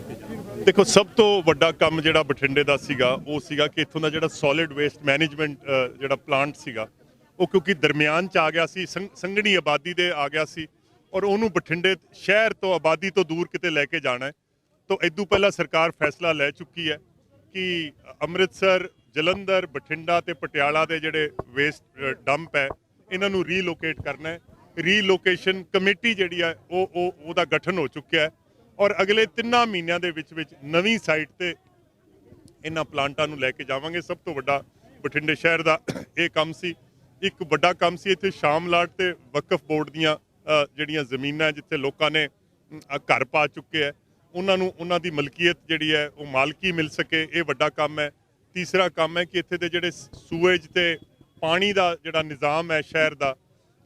ਦੇਖੋ, ਸਭ ਤੋਂ ਵੱਡਾ ਕੰਮ ਜਿਹੜਾ ਬਠਿੰਡੇ ਦਾ ਸੀਗਾ, ਉਹ ਸੀਗਾ ਕਿ ਇੱਥੋਂ ਦਾ ਜਿਹੜਾ ਸੋਲਿਡ ਵੇਸਟ ਮੈਨੇਜਮੈਂਟ ਜਿਹੜਾ ਪਲਾਂਟ ਸੀਗਾ, ਉਹ ਕਿਉਂਕਿ ਦਰਮਿਆਨ ਚ ਆ ਗਿਆ ਸੀ ਸੰਘ- ਸੰਘਣੀ ਆਬਾਦੀ ਦੇ ਆ ਗਿਆ ਸੀ ਔਰ ਉਹਨੂੰ ਬਠਿੰਡੇ ਸ਼ਹਿਰ ਤੋਂ ਆਬਾਦੀ ਤੋਂ ਦੂਰ ਕਿਤੇ ਲੈ ਕੇ ਜਾਣਾ ਹੈ। ਤੋਂ ਇਦੋਂ ਪਹਿਲਾਂ ਸਰਕਾਰ ਫੈਸਲਾ ਲੈ ਚੁੱਕੀ ਹੈ ਕਿ ਅੰਮ੍ਰਿਤਸਰ, ਜਲੰਧਰ, ਬਠਿੰਡਾ ਤੇ ਪਟਿਆਲਾ ਦੇ ਜਿਹੜੇ ਵੇਸਟ ਡੰਪ ਹੈ, ਇਹਨਾਂ ਨੂੰ ਰੀਲੋਕੇਟ ਕਰਨਾ ਹੈ। ਰੀਲੋਕੇਸ਼ਨ ਕਮੇਟੀ ਜਿਹੜੀ ਹੈ, ਉਹ ਉਹ, ਉਹਦਾ ਗਠਨ ਹੋ ਚੁੱਕਿਆ ਹੈ। ਔਰ ਅਗਲੇ ਤਿੰਨਾਂ ਮਹੀਨਿਆਂ ਦੇ ਵਿੱਚ ਵਿੱਚ ਨਵੀਂ ਸਾਈਟ ਤੇ ਇਹਨਾਂ ਪਲਾਂਟਾਂ ਨੂੰ ਲੈ ਕੇ ਜਾਵਾਂਗੇ। ਸਭ ਤੋਂ ਵੱਡਾ ਬਠਿੰਡੇ ਸ਼ਹਿਰ ਦਾ ਇਹ ਕੰਮ ਸੀ। ਇੱਕ ਵੱਡਾ ਕੰਮ ਸੀ ਇੱਥੇ ਸ਼ਾਮਲਾਟ ਤੇ ਵਕਫ ਬੋਰਡ ਦੀਆਂ ਜਿਹੜੀਆਂ ਜ਼ਮੀਨਾਂ ਜਿੱਥੇ ਲੋਕਾਂ ਨੇ ਘਰ ਪਾ ਚੁੱਕੇ ਹੈ ਉਹਨਾਂ ਨੂੰ, ਉਹਨਾਂ ਦੀ ਮਲਕੀਅਤ ਜਿਹੜੀ ਹੈ, ਉਹ ਮਾਲਕੀ ਮਿਲ ਸਕੇ। ਇਹ ਵੱਡਾ ਕੰਮ ਹੈ। ਤੀਸਰਾ ਕੰਮ ਹੈ ਕਿ ਇੱਥੇ ਦੇ ਜਿਹੜੇ ਸੂਏਜ ਤੇ ਪਾਣੀ ਦਾ ਜਿਹੜਾ ਨਿਜ਼ਾਮ ਹੈ ਸ਼ਹਿਰ ਦਾ,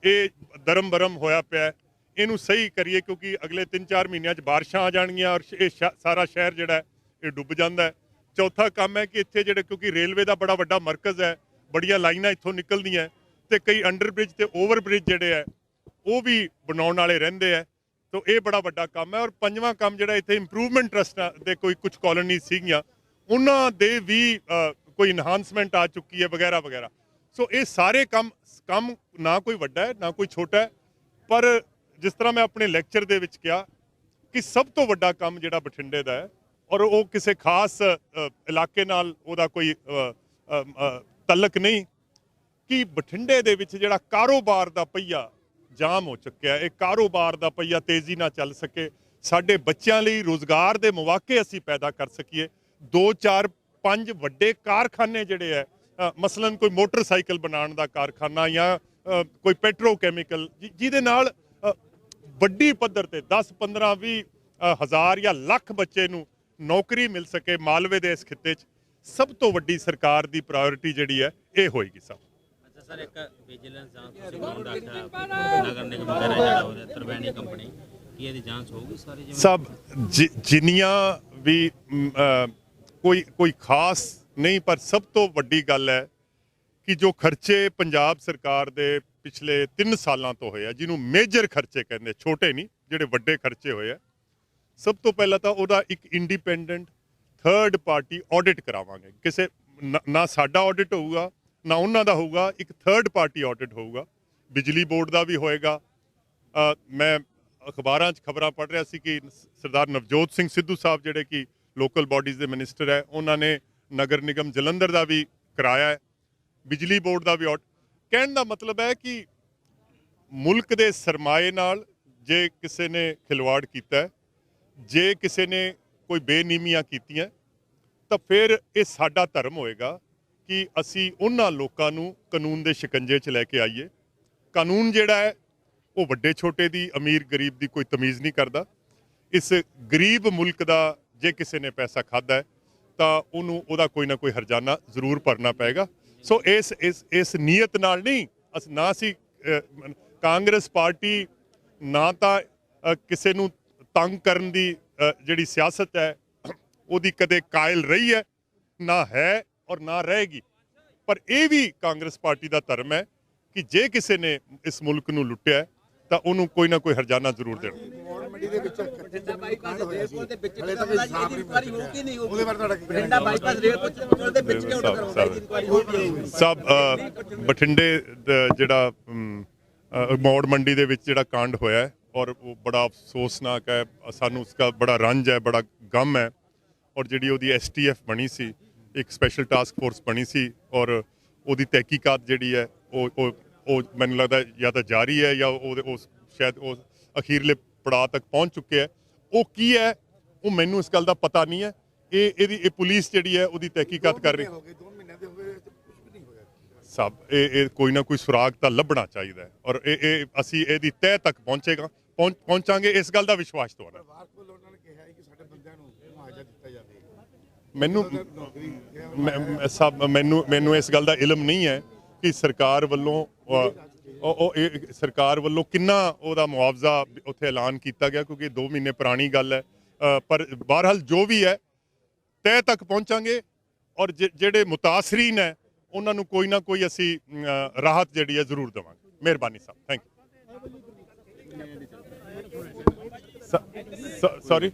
ਇਹ ਦਰਮ ਬਰਮ ਹੋਇਆ ਪਿਆ ਇਹਨੂੰ ਸਹੀ ਕਰੀਏ ਕਿਉਂਕਿ ਅਗਲੇ 3-4 ਮਹੀਨਿਆਂ 'ਚ ਬਾਰਿਸ਼ਾਂ ਆ ਜਾਣਗੀਆਂ ਔਰ ਇਹ ਸਾਰਾ ਸ਼ਹਿਰ ਜਿਹੜਾ ਇਹ ਡੁੱਬ ਜਾਂਦਾ ਹੈ। ਚੌਥਾ ਕੰਮ ਹੈ ਕਿ ਇੱਥੇ ਜਿਹੜੇ, ਕਿਉਂਕਿ ਰੇਲਵੇ ਦਾ ਬੜਾ ਵੱਡਾ ਮਰਕਜ਼ ਹੈ, ਬੜੀਆਂ ਲਾਈਨਾਂ ਇੱਥੋਂ ਨਿਕਲਦੀਆਂ ਹੈ ਤੇ ਕਈ ਅੰਡਰ ਬ੍ਰਿਜ ਤੇ ਓਵਰ ਬ੍ਰਿਜ ਜਿਹੜੇ ਹੈ, ਉਹ ਵੀ ਬਣਾਉਣ ਵਾਲੇ ਰਹਿੰਦੇ ਹੈ। ਤੋ ਇਹ ਬੜਾ ਵੱਡਾ ਕੰਮ ਹੈ ਔਰ ਪੰਜਵਾਂ ਕੰਮ ਜਿਹੜਾ ਇੱਥੇ ਇੰਪਰੂਵਮੈਂਟ ਟਰਸਟ ਦੇ ਕੋਈ ਕੁਝ ਕਾਲੋਨੀ ਸੀਗੀਆਂ, ਉਹਨਾਂ ਦੇ ਵੀ ਕੋਈ ਇਨਹਾਂਸਮੈਂਟ ਆ ਚੁੱਕੀ ਹੈ ਵਗੈਰਾ ਵਗੈਰਾ। ਸੋ ਇਹ ਸਾਰੇ ਕੰਮ ਕੰਮ ਨਾ ਕੋਈ ਵੱਡਾ ਹੈ, ਨਾ ਕੋਈ ਛੋਟਾ ਹੈ, ਪਰ ਜਿਸ ਤਰ੍ਹਾਂ ਮੈਂ ਆਪਣੇ ਲੈਕਚਰ ਦੇ ਵਿੱਚ ਕਿਹਾ ਕਿ ਸਭ ਤੋਂ ਵੱਡਾ ਕੰਮ ਜਿਹੜਾ ਬਠਿੰਡੇ ਦਾ ਹੈ ਔਰ ਉਹ ਕਿਸੇ ਖਾਸ ਇਲਾਕੇ ਨਾਲ ਉਹਦਾ ਕੋਈ ਅ, ਤਲਕ ਨਹੀਂ ਕਿ ਬਠਿੰਡੇ ਦੇ ਵਿੱਚ ਜਿਹੜਾ ਕਾਰੋਬਾਰ ਦਾ ਪਹੀਆ ਜਾਮ ਹੋ ਚੁੱਕਿਆ ਇਹ ਕਾਰੋਬਾਰ ਦਾ ਪਹੀਆ ਤੇਜ਼ੀ ਨਾਲ ਚੱਲ ਸਕੇ ਸਾਡੇ ਬੱਚਿਆਂ ਲਈ ਰੋਜ਼ਗਾਰ ਦੇ ਮੌਕੇ ਅਸੀਂ ਪੈਦਾ ਕਰ ਸਕੀਏ 2 4 5 ਵੱਡੇ ਕਾਰਖਾਨੇ ਜਿਹੜੇ ਹੈ ਮਸਲਨ ਕੋਈ ਮੋਟਰਸਾਈਕਲ ਬਣਾਉਣ ਦਾ ਕਾਰਖਾਨਾ ਜਾਂ ਕੋਈ ਪੈਟਰੋਕੈਮੀਕਲ ਜਿ- ਜਿਹਦੇ ਨਾਲ ਵੱਡੀ ਪੱਧਰ ਤੇ 10 15 20 ਅ, ਹਜ਼ਾਰ ਜਾਂ ਲੱਖ ਬੱਚੇ ਨੂੰ ਨੌਕਰੀ ਮਿਲ ਸਕੇ ਮਾਲਵੇ ਦੇ ਇਸ ਖਿੱਤੇ 'ਚ ਸਭ ਤੋਂ ਵੱਡੀ ਸਰਕਾਰ ਦੀ ਪ੍ਰਾਇੋਰਟੀ ਜਿਹੜੀ ਹੈ ਇਹ ਹੋਏਗੀ ਸਭ। ਸਰ ਇੱਕ ਵਿਜੀਲੈਂਸ ਜਾਂਚ ਤੁਸੀਂ ਕੌਣ ਰੱਖਿਆ ਨਗਰ ਨਿਗਮ ਵਗੈਰਾ ਜਿਹੜਾ ਹੋ ਰਿਹਾ ਤਰਵੈਣੀ ਕੰਪਨੀ ਕੀ ਇਹਦੀ ਜਾਂਚ ਹੋਊਗੀ ਸਾਰੀ ਜਿਵੇਂ? ਸਭ ਜਿ- ਜਿੰਨੀਆਂ ਵੀ ਕੋਈ ਕੋਈ ਖਾਸ ਨਹੀਂ ਪਰ ਸਭ ਤੋਂ ਵੱਡੀ ਗੱਲ ਹੈ ਕਿ ਜੋ ਖਰਚੇ ਪੰਜਾਬ ਸਰਕਾਰ ਦੇ ਪਿਛਲੇ 3 ਸਾਲਾਂ ਤੋਂ ਹੋਇਆ, ਜਿਹਨੂੰ ਮੇਜਰ ਖਰਚੇ ਕਹਿੰਦੇ ਛੋਟੇ ਨਹੀਂ, ਜਿਹੜੇ ਵੱਡੇ ਖਰਚੇ ਹੋਏ ਆ। ਸਭ ਤੋਂ ਪਹਿਲਾਂ ਤਾਂ ਉਹਦਾ ਇੱਕ ਇੰਡੀਪੈਂਡੈਂਟ ਥਰਡ ਪਾਰਟੀ ਆਡਿਟ ਕਰਾਵਾਂਗੇ। ਕਿਸੇ ਨਾ- ਨਾ ਸਾਡਾ ਆਡਿਟ ਹੋਊਗਾ, ਨਾ ਉਹਨਾਂ ਦਾ ਹੋਊਗਾ, ਇੱਕ ਥਰਡ ਪਾਰਟੀ ਆਡਿਟ ਹੋਊਗਾ। ਬਿਜਲੀ ਬੋਰਡ ਦਾ ਵੀ ਹੋਏਗਾ। ਮੈਂ ਅਖਬਾਰਾਂ 'ਚ ਖਬਰਾਂ ਪੜ੍ਹ ਰਿਹਾ ਸੀ ਕਿ ਸਰਦਾਰ ਨਵਜੋਤ ਸਿੰਘ ਸਿੱਧੂ ਸਾਹਿਬ, ਜਿਹੜੇ ਕਿ ਲੋਕਲ ਬਾਡੀਜ਼ ਦੇ ਮਿਨਿਸਟਰ ਹੈ, ਉਹਨਾਂ ਨੇ ਨਗਰ ਨਿਗਮ ਜਲੰਧਰ ਦਾ ਵੀ ਕਰਾਇਆ ਹੈ। ਬਿਜਲੀ ਬੋਰਡ ਦਾ ਵੀ ਆਡ ਕਹਿਣ ਦਾ ਮਤਲਬ ਹੈ ਕਿ ਮੁਲਕ ਦੇ ਸਰਮਾਏ ਨਾਲ ਜੇ ਕਿਸੇ ਨੇ ਖਿਲਵਾੜ ਕੀਤਾ ਜੇ ਕਿਸੇ ਨੇ ਕੋਈ ਬੇਨੀਮੀਆਂ ਕੀਤੀਆਂ ਤਾਂ ਫਿਰ ਇਹ ਸਾਡਾ ਧਰਮ ਹੋਏਗਾ ਕਿ ਅਸੀਂ ਉਹਨਾਂ ਲੋਕਾਂ ਨੂੰ ਕਾਨੂੰਨ ਦੇ ਸ਼ਿਕੰਜੇ 'ਚ ਲੈ ਕੇ ਆਈਏ। ਕਾਨੂੰਨ ਜਿਹੜਾ ਹੈ, ਉਹ ਵੱਡੇ ਛੋਟੇ ਦੀ, ਅਮੀਰ ਗਰੀਬ ਦੀ ਕੋਈ ਤਮੀਜ਼ ਨਹੀਂ ਕਰਦਾ। ਇਸ ਗਰੀਬ ਮੁਲਕ ਦਾ ਜੇ ਕਿਸੇ ਨੇ ਪੈਸਾ ਖਾਦਾ ਤਾਂ ਉਹਨੂੰ ਉਹਦਾ ਕੋਈ ਨਾ ਕੋਈ ਹਰਜਾਨਾ ਜ਼ਰੂਰ ਭਰਨਾ ਪਏਗਾ। ਸੋ ਇਸ ਇਸ ਇਸ ਨੀਅਤ ਨਾਲ ਨਹੀਂ ਅਸ ਨਾ ਸੀ ਕਾਂਗਰਸ ਪਾਰਟੀ ਨਾ ਤਾਂ ਕਿਸੇ ਨੂੰ ਤੰਗ ਕਰਨ ਦੀ ਜਿਹੜੀ ਸਿਆਸਤ ਹੈ ਉਹਦੀ ਕਦੇ ਕਾਇਲ ਰਹੀ ਹੈ ਨਾ ਹੈ ਔਰ ਨਾ ਰਹੇਗੀ ਪਰ ਇਹ ਵੀ ਕਾਂਗਰਸ ਪਾਰਟੀ ਦਾ ਧਰਮ ਹੈ ਕਿ ਜੇ ਕਿਸੇ ਨੇ ਇਸ ਮੁਲਕ ਨੂੰ ਲੁੱਟਿਆ ਤਾਂ ਉਹਨੂੰ ਕੋਈ ਨਾ ਕੋਈ ਹਰਜਾਨਾ ਜ਼ਰੂਰ ਦੇਣਾ ਮੰਡੀ ਦੇ ਵਿੱਚ ਬਠਿੰਡਾ ਬਾਈਪਾਸ ਰੇਲਪੁਰ ਦੇ ਵਿੱਚ ਹਲੇ ਕਿਹੜਾ ਤੱਕ ਹੁੰਦਾ ਹਿਸਾਬ ਇਹਦੀ ਨਹੀਂ ਇਨਕੁਆਰੀ ਹੋਊਗੀ ਨਹੀਂ ਹੋਊਗੀ? ਉਹਦੇ ਬਾਰੇ ਤੁਹਾਡਾ ਕੀ ਕਹਿਣਾ? ਬਠਿੰਡਾ ਬਾਈਪਾਸ ਰੇਲਪੁਰ ਦੇ ਵਿੱਚ ਕਿਉਂ ਟੱਕਰ ਹੁੰਦਾ ਇਹਦੀ ਇਨਕੁਆਰੀ ਹੋਊਗੀ ਨਹੀਂ ਹੋਊਗੀ। ਸਭ ਅ, ਬਠਿੰਡੇ ਦਾ ਜਿਹੜਾ ਮੌੜ ਮੰਡੀ ਦੇ ਵਿੱਚ ਜਿਹੜਾ ਕਾਂਡ ਹੋਇਆ ਹੈ ਔਰ ਉਹ ਬੜਾ ਅਫਸੋਸਨਾਕ ਹੈ ਸਾਨੂੰ ਉਸਦਾ ਬੜਾ ਰੰਜ ਹੈ ਬੜਾ ਗਮ ਹੈ ਔਰ ਜਿਹੜੀ ਉਹਦੀ ਐਸਟੀਐਫ ਬਣੀ ਸੀ ਇੱਕ ਸਪੈਸ਼ਲ ਟਾਸਕ ਫੋਰਸ ਬਣੀ ਸੀ ਔਰ ਉਹਦੀ ਤਹਿਕੀਕਾਤ ਜਿਹੜੀ ਹੈ ਉਹ ਉਹ ਉਹ ਮੈਨੂੰ ਲੱਗਦਾ ਜਾਂ ਤਾਂ ਜਾਰੀ ਹੈ ਜਾਂ ਉਸ ਸ਼ਾਇਦ ਉਹ ਅਖੀਰਲੇ ਪੜਾਅ ਤੱਕ ਪਹੁੰਚ ਚੁੱਕੇ ਹੈ। ਉਹ ਕੀ ਹੈ ਉਹ ਮੈਨੂੰ ਇਸ ਗੱਲ ਦਾ ਪਤਾ ਨਹੀਂ ਹੈ। ਇਹ ਇਹਦੀ ਇਹ ਪੁਲਿਸ ਜਿਹੜੀ ਹੈ ਉਹਦੀ ਤਹਿਕੀਕਾਤ ਕਰ ਰਹੀ ਹੋ। ਗਏ 2 ਮਹੀਨੇ ਦੇ ਹੋ ਗਏ ਤੇ ਕੁਝ ਵੀ ਨਹੀਂ ਹੋਇਆ। ਸਭ ਇਹ ਇਹ ਕੋਈ ਨਾ ਕੋਈ ਸੁਰਾਗ ਤਾਂ ਲੱਭਣਾ ਚਾਹੀਦਾ ਹੈ। ਔਰ ਇਹ ਇਹ ਅਸੀਂ ਇਹਦੀ ਤਹਿ ਤੱਕ ਪਹੁੰਚੇਗਾ ਪਹੁੰਚ- ਪਹੁੰਚਾਂਗੇ ਇਸ ਗੱਲ ਦਾ ਵਿਸ਼ਵਾਸ ਤੁਹਾਡਾ ਪਰਿਵਾਰ ਕੋਲ ਉਹਨਾਂ ਨੇ ਕਿਹਾ ਹੈ ਕਿ ਸਾਡੇ ਬੰਦਿਆਂ ਨੂੰ ਮੁਆਵਜ਼ਾ ਦਿੱਤਾ ਜਾਵੇ। ਮੈਨੂੰ ਨੌਕਰੀ ਕਿਹਾ ਮੈਂ- ਮੈਂ ਸਭ ਮੈਨੂੰ ਮੈਨੂੰ ਇਸ ਗੱਲ ਦਾ ਇਲਮ ਨਹੀਂ ਹੈ ਕਿ ਸਰਕਾਰ ਵੱਲੋਂ ਉਹ ਇਹ ਸਰਕਾਰ ਵੱਲੋਂ ਕਿੰਨਾ ਉਹਦਾ ਮੁਆਵਜ਼ਾ ਉੱਥੇ ਐਲਾਨ ਕੀਤਾ ਗਿਆ, ਕਿਉਂਕਿ 2 ਮਹੀਨੇ ਪੁਰਾਣੀ ਗੱਲ ਹੈ। ਪਰ ਬਹਰਹਾਲ ਜੋ ਵੀ ਹੈ, ਤਹਿ ਤੱਕ ਪਹੁੰਚਾਂਗੇ ਔਰ ਜਿ- ਜਿਹੜੇ ਮੁਤਾਸਰੀਨ ਹੈ, ਉਹਨਾਂ ਨੂੰ ਕੋਈ ਨਾ ਕੋਈ ਅਸੀਂ ਰਾਹਤ ਜਿਹੜੀ ਹੈ ਜ਼ਰੂਰ ਦੇਵਾਂਗੇ। ਮਿਹਰਬਾਨੀ ਸਾਹਿਬ ਥੈਂਕ ਯੂ ਸੌਰੀ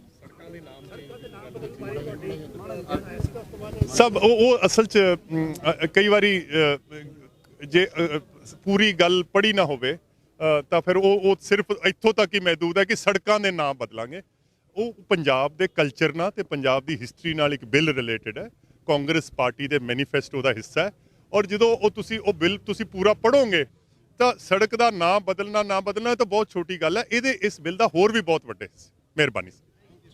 ਸਭ, ਉਹ ਉਹ ਅਸਲ ਚ ਕਈ ਵਾਰੀ ਜੇ ਪੂਰੀ ਗੱਲ ਪੜੀ ਨਾ ਹੋਵੇ ਤਾਂ ਫਿਰ ਉਹ ਉਹ ਸਿਰਫ ਇੱਥੋਂ ਤੱਕ ਹੀ ਮਹਿਦੂਦ ਹੈ ਕਿ ਸੜਕਾਂ ਦੇ ਨਾਮ ਬਦਲਾਂਗੇ। ਉਹ ਪੰਜਾਬ ਦੇ ਕਲਚਰ ਨਾਲ ਤੇ ਪੰਜਾਬ ਦੀ ਹਿਸਟਰੀ ਨਾਲ ਇੱਕ ਬਿੱਲ ਰਿਲੇਟਡ ਹੈ। ਕਾਂਗਰਸ ਪਾਰਟੀ ਦੇ ਮੈਨੀਫੈਸਟੋ ਦਾ ਹਿੱਸਾ ਹੈ। ਔਰ ਜਦੋਂ ਉਹ ਤੁਸੀਂ ਉਹ ਬਿੱਲ ਤੁਸੀਂ ਪੂਰਾ ਪੜੋਗੇ ਤਾਂ ਸੜਕ ਦਾ ਨਾਮ ਬਦਲਣਾ ਨਾ ਬਦਲਣਾ ਤਾਂ ਬਹੁਤ ਛੋਟੀ ਗੱਲ ਹੈ। ਇਹਦੇ ਇਸ ਬਿੱਲ ਦਾ ਹੋਰ ਵੀ ਬਹੁਤ ਵੱਡੇ ਹਿੱਸੇ ਮਿਹਰਬਾਨੀ